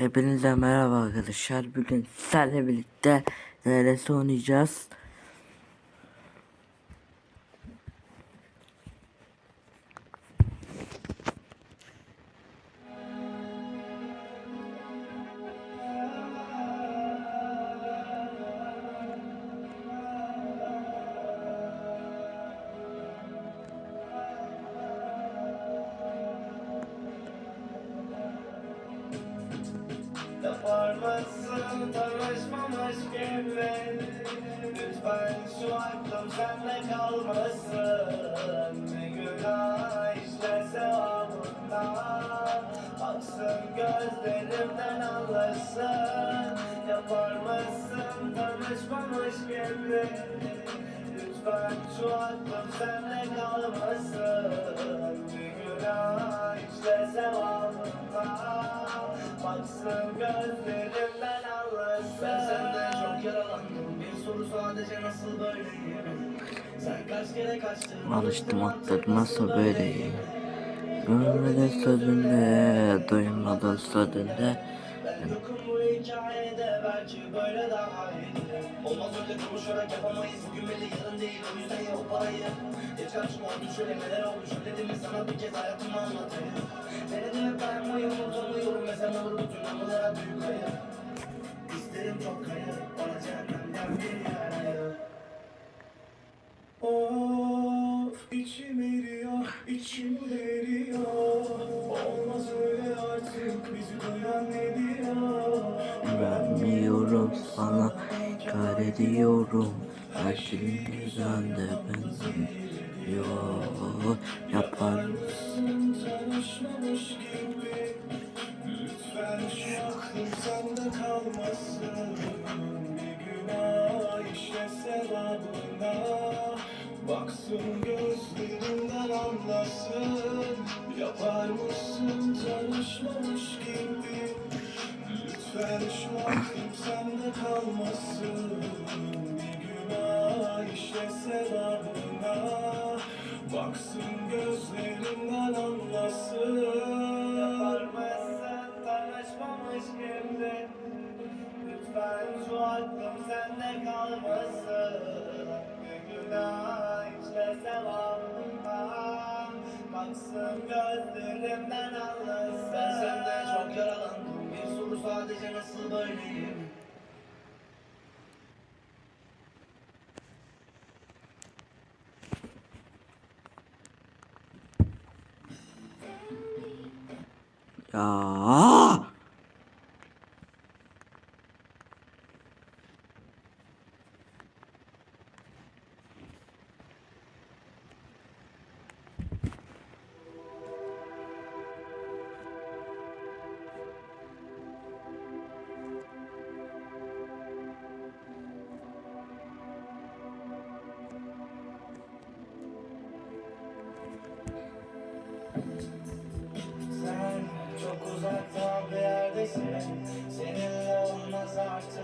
Hepinize merhaba arkadaşlar. Bugün sizlerle birlikte neresi oynayacağız? Mısın tanışmamış gibi Lütfen şu aklım sende kalmasın Bir günah işle sevabından Baksın gözlerimden anlasın Yapar mısın tanışmamış gibi Lütfen şu aklım sende kalmasın Bir günah işle sevabından Baksın gözlerimden Alıştım atladım. Nasıl böyleyim? Görmeden sözünde, duymadan sözünde. Sana, kar ediyorum. Her şeyin güzelde benziyor. Yapar mısın? Tanışmamış Aklım sende kalmasın. Bir günah işle sevabına Baksın gözlerinden anlasın. Mısın tanışmamış gibi Lütfen şu aklım sende kalmasın. Bir günah işle sevabına Baksın gözlerimden anlasın nasıl böyleyim Ya. locked